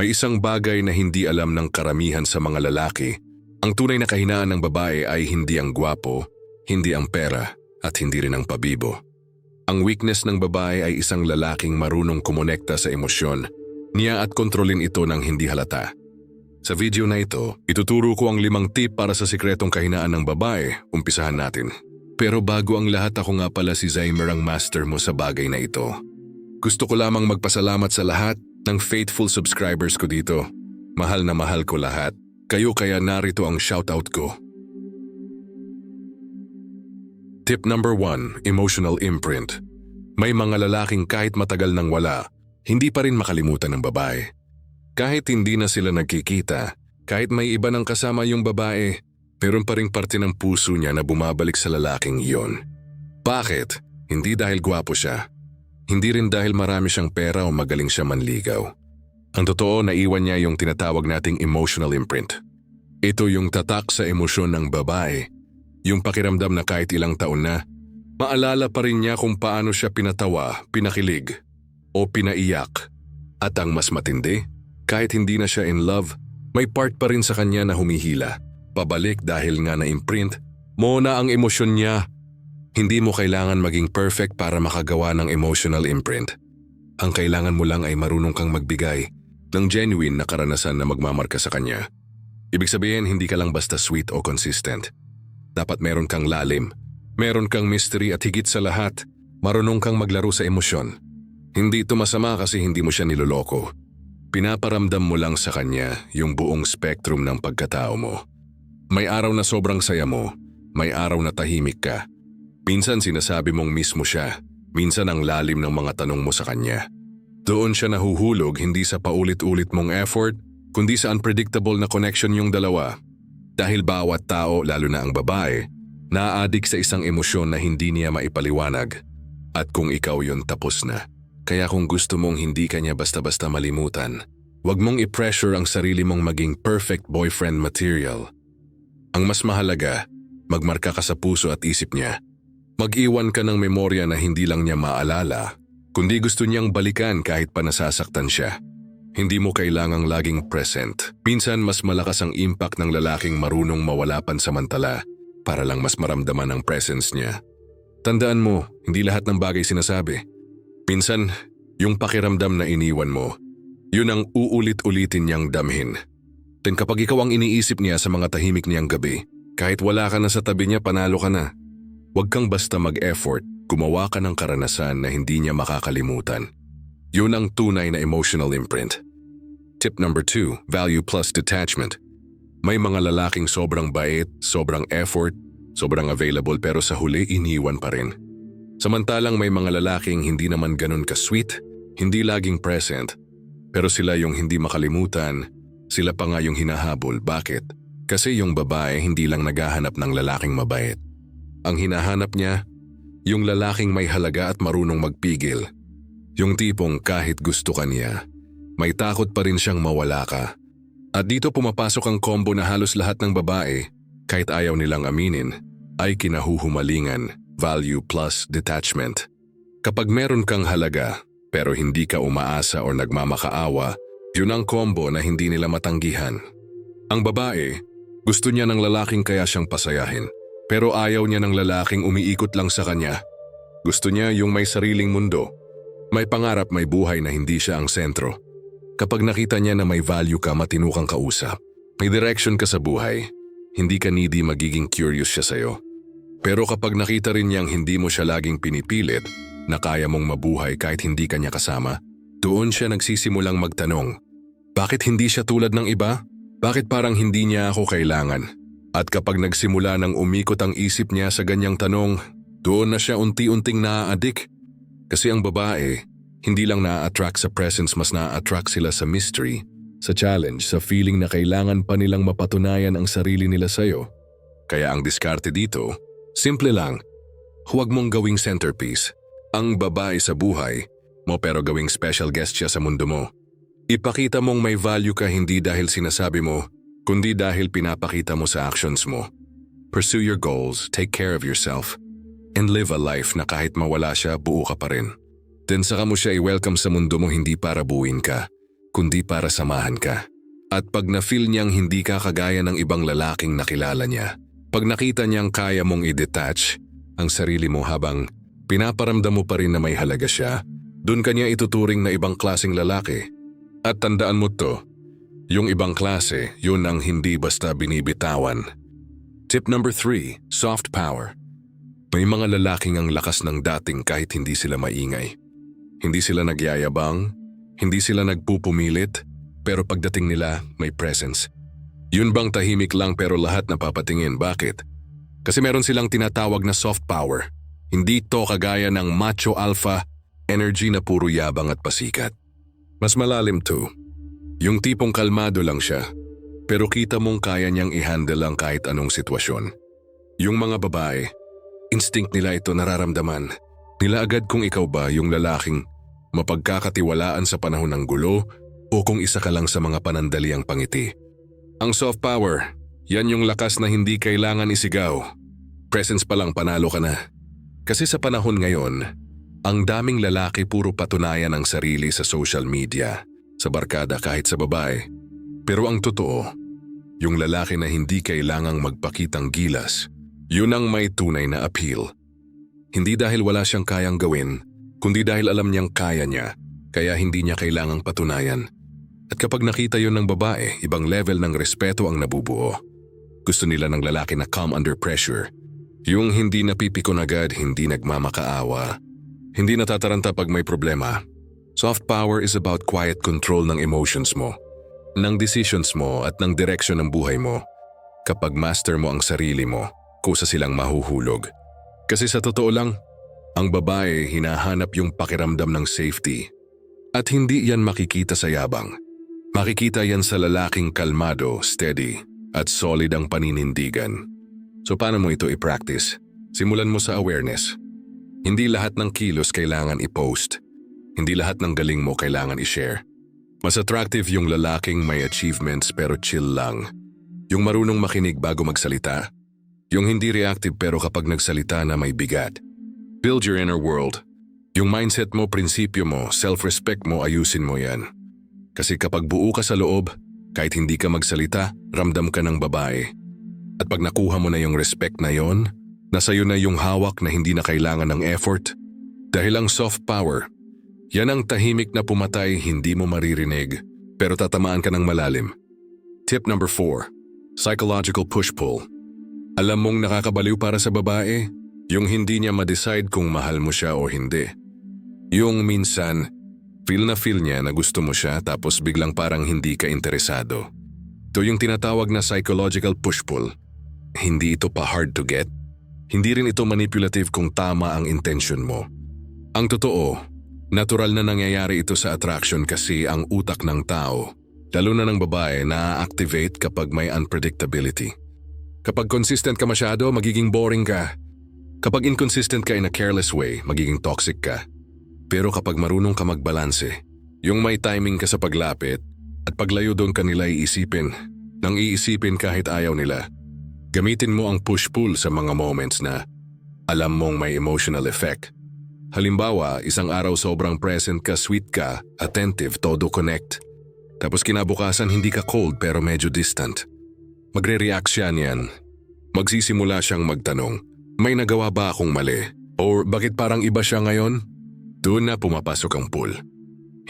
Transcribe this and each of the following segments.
May isang bagay na hindi alam ng karamihan sa mga lalaki. Ang tunay na kahinaan ng babae ay hindi ang gwapo, hindi ang pera, at hindi rin ang pabibo. Ang weakness ng babae ay isang lalaking marunong kumonekta sa emosyon, niya at kontrolin ito ng hindi halata. Sa video na ito, ituturo ko ang limang tip para sa sikretong kahinaan ng babae. Umpisahan natin. Pero bago ang lahat ako nga pala si Zymer ang master mo sa bagay na ito. Gusto ko lamang magpasalamat sa lahat ng faithful subscribers ko dito. Mahal na mahal ko lahat. Kayo kaya narito ang shoutout ko. Tip number 1, emotional imprint. May mga lalaking kahit matagal nang wala, hindi pa rin makalimutan ng babae. Kahit hindi na sila nagkikita, kahit may iba ng kasama yung babae, meron pa ring parte ng puso niya na bumabalik sa lalaking iyon. Bakit? Hindi dahil gwapo siya. Hindi rin dahil marami siyang pera o magaling siya manligaw. Ang totoo, naiwan niya yung tinatawag nating emotional imprint. Ito yung tatak sa emosyon ng babae. Yung pakiramdam na kahit ilang taon na, maalala pa rin niya kung paano siya pinatawa, pinakilig, o pinaiyak. At ang mas matindi, kahit hindi na siya in love, may part pa rin sa kanya na humihila. Pabalik dahil nga na-imprint, mo na ang emosyon niya. Hindi mo kailangan maging perfect para makagawa ng emotional imprint. Ang kailangan mo lang ay marunong kang magbigay ng genuine na karanasan na magmamarka sa kanya. Ibig sabihin, hindi ka lang basta sweet o consistent. Dapat meron kang lalim, meron kang mystery at higit sa lahat, marunong kang maglaro sa emosyon. Hindi ito masama kasi hindi mo siya niloloko. Pinaparamdam mo lang sa kanya yung buong spectrum ng pagkatao mo. May araw na sobrang saya mo, may araw na tahimik ka. Minsan sinasabi mong mismo siya, minsan ang lalim ng mga tanong mo sa kanya. Doon siya nahuhulog hindi sa paulit-ulit mong effort, kundi sa unpredictable na connection yung dalawa. Dahil bawat tao, lalo na ang babae, naaadik sa isang emosyon na hindi niya maipaliwanag. At kung ikaw yon tapos na. Kaya kung gusto mong hindi kanya basta-basta malimutan, huwag mong i-pressure ang sarili mong maging perfect boyfriend material. Ang mas mahalaga, magmarka ka sa puso at isip niya. Mag-iwan ka ng memorya na hindi lang niya maalala, kundi gusto niyang balikan kahit pa nasasaktan siya. Hindi mo kailangang laging present. Minsan mas malakas ang impact ng lalaking marunong mawala pansamantala para lang mas maramdaman ang presence niya. Tandaan mo, hindi lahat ng bagay sinasabi. Minsan, yung pakiramdam na iniwan mo, yun ang uulit-ulitin niyang damhin. Then kapag ikaw ang iniisip niya sa mga tahimik niyang gabi, kahit wala ka na sa tabi niya, panalo ka na. Huwag kang basta mag-effort, gumawa ka ng karanasan na hindi niya makakalimutan. Yun ang tunay na emotional imprint. Tip number 2, value plus detachment. May mga lalaking sobrang bait, sobrang effort, sobrang available pero sa huli iniwan pa rin. Samantalang may mga lalaking hindi naman ganun ka-sweet, hindi laging present, pero sila yung hindi makalimutan, sila pa nga yung hinahabol. Bakit? Kasi yung babae hindi lang naghahanap ng lalaking mabait. Ang hinahanap niya, yung lalaking may halaga at marunong magpigil. Yung tipong kahit gusto ka niya, may takot pa rin siyang mawala ka. At dito pumapasok ang combo na halos lahat ng babae, kahit ayaw nilang aminin, ay kinahuhumalingan, value plus detachment. Kapag meron kang halaga, pero hindi ka umaasa o nagmamakaawa, yun ang combo na hindi nila matanggihan. Ang babae, gusto niya ng lalaking kaya siyang pasayahin, pero ayaw niya ng lalaking umiikot lang sa kanya. Gusto niya yung may sariling mundo, may pangarap may buhay na hindi siya ang sentro. Kapag nakita niya na may value ka matino kang kausap, may direction ka sa buhay, hindi ka needy magiging curious siya sa'yo. Pero kapag nakita rin niyang hindi mo siya laging pinipilit, na kaya mong mabuhay kahit hindi ka niya kasama, doon siya nagsisimulang magtanong, bakit hindi siya tulad ng iba? Bakit parang hindi niya ako kailangan? At kapag nagsimula ng umikot ang isip niya sa ganyang tanong, doon na siya unti-unting naaadik. Kasi ang babae, hindi lang na-attract sa presence mas na-attract sila sa mystery, sa challenge, sa feeling na kailangan pa nilang mapatunayan ang sarili nila sa'yo. Kaya ang diskarte dito, simple lang. Huwag mong gawing centerpiece. Ang babae sa buhay mo pero gawing special guest siya sa mundo mo. Ipakita mong may value ka hindi dahil sinasabi mo, kundi dahil pinapakita mo sa actions mo. Pursue your goals, take care of yourself, and live a life na kahit mawala siya, buo ka pa rin. Then saka mo siya i-welcome sa mundo mo hindi para buuin ka, kundi para samahan ka. At pag na-feel niyang hindi ka kagaya ng ibang lalaking nakilala niya, pag nakita niyang kaya mong i-detach ang sarili mo habang pinaparamdam mo pa rin na may halaga siya, dun ka niya ituturing na ibang klaseng lalaki. At tandaan mo to, yung ibang klase, yun ang hindi basta binibitawan. Tip number 3, soft power. May mga lalaking ang lakas ng dating kahit hindi sila maingay. Hindi sila nagyayabang, hindi sila nagpupumilit, pero pagdating nila may presence. Yun bang tahimik lang pero lahat napapatingin, bakit? Kasi meron silang tinatawag na soft power. Hindi to kagaya ng macho alpha, energy na puro yabang at pasikat. Mas malalim to. Yung tipong kalmado lang siya, pero kita mong kaya niyang i-handle ang kahit anong sitwasyon. Yung mga babae, instinct nila ito nararamdaman. Nila agad kung ikaw ba yung lalaking mapagkakatiwalaan sa panahon ng gulo o kung isa ka lang sa mga panandaliang pangiti. Ang soft power, yan yung lakas na hindi kailangan isigaw. Presence pa lang panalo ka na. Kasi sa panahon ngayon, ang daming lalaki puro patunayan ang sarili sa social media, sa barkada kahit sa babae. Pero ang totoo, yung lalaki na hindi kailangang magpakitang gilas, yun ang may tunay na appeal. Hindi dahil wala siyang kayang gawin, kundi dahil alam niyang kaya niya, kaya hindi niya kailangang patunayan. At kapag nakita yon ng babae, ibang level ng respeto ang nabubuo. Gusto nila ng lalaki na calm under pressure. Yung hindi napipikon agad, hindi nagmamakaawa. Hindi natataranta pag may problema. Soft power is about quiet control ng emotions mo, ng decisions mo at ng direction ng buhay mo. Kapag master mo ang sarili mo, kusa silang mahuhulog. Kasi sa totoo lang, ang babae hinahanap yung pakiramdam ng safety. At hindi yan makikita sa yabang. Makikita yan sa lalaking kalmado, steady, at solid ang paninindigan. So paano mo ito i-practice? Simulan mo sa awareness. Hindi lahat ng kilos kailangan i-post. Hindi lahat ng galing mo kailangan i-share. Mas attractive yung lalaking may achievements pero chill lang. Yung marunong makinig bago magsalita. Yung hindi reactive pero kapag nagsalita na may bigat. Build your inner world. Yung mindset mo, prinsipyo mo, self-respect mo, ayusin mo yan. Kasi kapag buo ka sa loob, kahit hindi ka magsalita, ramdam ka ng babae. At pag nakuha mo na yung respect na yon, nasa iyo na yung hawak na hindi na kailangan ng effort. Dahil ang soft power, yan ang tahimik na pumatay hindi mo maririnig, pero tatamaan ka ng malalim. Tip number 4. Psychological push-pull. Alam mong nakakabaliw para sa babae? Yung hindi niya ma-decide kung mahal mo siya o hindi. Yung minsan, feel na feel niya na gusto mo siya tapos biglang parang hindi ka interesado. Ito yung tinatawag na psychological push-pull. Hindi ito pa hard to get. Hindi rin ito manipulative kung tama ang intention mo. Ang totoo, natural na nangyayari ito sa attraction kasi ang utak ng tao, lalo na ng babae, na-activate kapag may unpredictability. Kapag consistent ka masyado, magiging boring ka. Kapag inconsistent ka in a careless way, magiging toxic ka. Pero kapag marunong ka magbalanse, yung may timing ka sa paglapit at paglayo doon kanila iisipin, nang iisipin kahit ayaw nila, Gamitin mo ang push-pull sa mga moments na alam mong may emotional effect. Halimbawa, isang araw sobrang present ka, sweet ka, attentive, todo connect. Tapos kinabukasan hindi ka cold pero medyo distant. Magre-react siya niyan. Magsisimula siyang magtanong, may nagawa ba akong mali? Or bakit parang iba siya ngayon? Doon na pumapasok ang pull.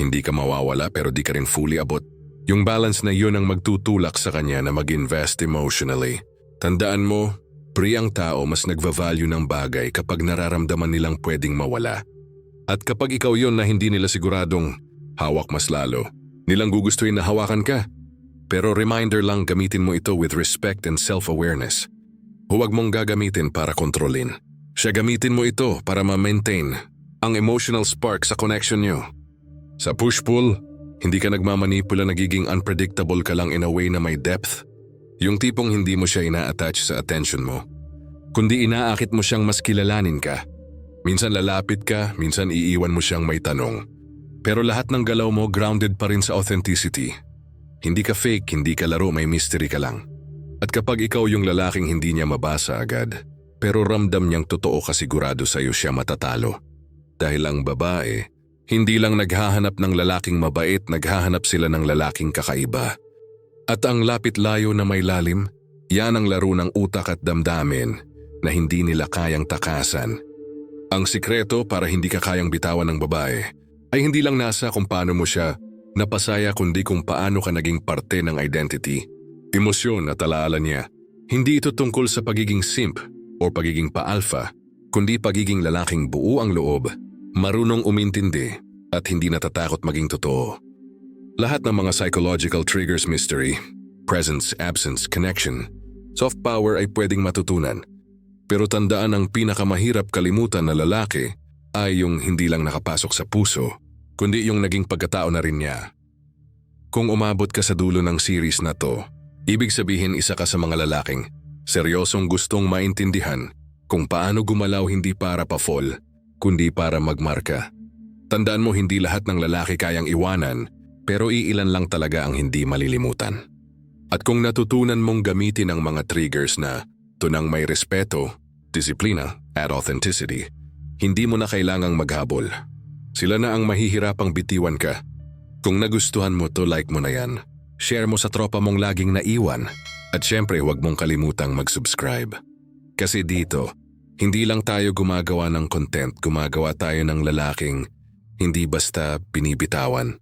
Hindi ka mawawala pero di ka rin fully abot. Yung balance na yun ang magtutulak sa kanya na mag-invest emotionally. Tandaan mo, pre ang tao mas nagva-value ng bagay kapag nararamdaman nilang pwedeng mawala. At kapag ikaw yon na hindi nila siguradong hawak mas lalo, nilang gugustuhin na hawakan ka. Pero reminder lang gamitin mo ito with respect and self-awareness. Huwag mong gagamitin para kontrolin. Siya gamitin mo ito para ma-maintain ang emotional spark sa connection nyo. Sa push-pull, hindi ka nagmamanipula nagiging unpredictable ka lang in a way na may depth yung tipong hindi mo siya ina-attach sa attention mo. Kundi inaakit mo siyang mas kilalanin ka. Minsan lalapit ka, minsan iiwan mo siyang may tanong. Pero lahat ng galaw mo grounded pa rin sa authenticity. Hindi ka fake, hindi ka laro, may mystery ka lang. At kapag ikaw yung lalaking hindi niya mabasa agad, pero ramdam niyang totoo kasigurado sa iyo siya matatalo. Dahil ang babae, Hindi lang naghahanap ng lalaking mabait, naghahanap sila ng lalaking kakaiba. At ang lapit layo na may lalim, yan ang laro ng utak at damdamin na hindi nila kayang takasan. Ang sikreto para hindi ka kayang bitawan ng babae ay hindi lang nasa kung paano mo siya napasaya kundi kung paano ka naging parte ng identity, emosyon at alaala niya. Hindi ito tungkol sa pagiging simp o pagiging pa-alpha, kundi pagiging lalaking buo ang loob, marunong umintindi at hindi natatakot maging totoo. Lahat ng mga psychological triggers mystery, presence, absence, connection, soft power ay pwedeng matutunan. Pero tandaan ang pinakamahirap kalimutan na lalaki ay yung hindi lang nakapasok sa puso, kundi yung naging pagkatao na rin niya. Kung umabot ka sa dulo ng series na to, ibig sabihin isa ka sa mga lalaking seryosong gustong maintindihan kung paano gumalaw hindi para pa-fall, kundi para magmarka. Tandaan mo hindi lahat ng lalaki kayang iwanan, pero iilan lang talaga ang hindi malilimutan. At kung natutunan mong gamitin ang mga triggers na tunang may respeto, disiplina, at authenticity, hindi mo na kailangang maghabol. Sila na ang mahihirapang bitiwan ka. Kung nagustuhan mo to, like mo na yan. Share mo sa tropa mong laging naiwan. At syempre, huwag mong kalimutang mag-subscribe. Kasi dito, hindi lang tayo gumagawa ng content, gumagawa tayo ng lalaking hindi basta binibitawan.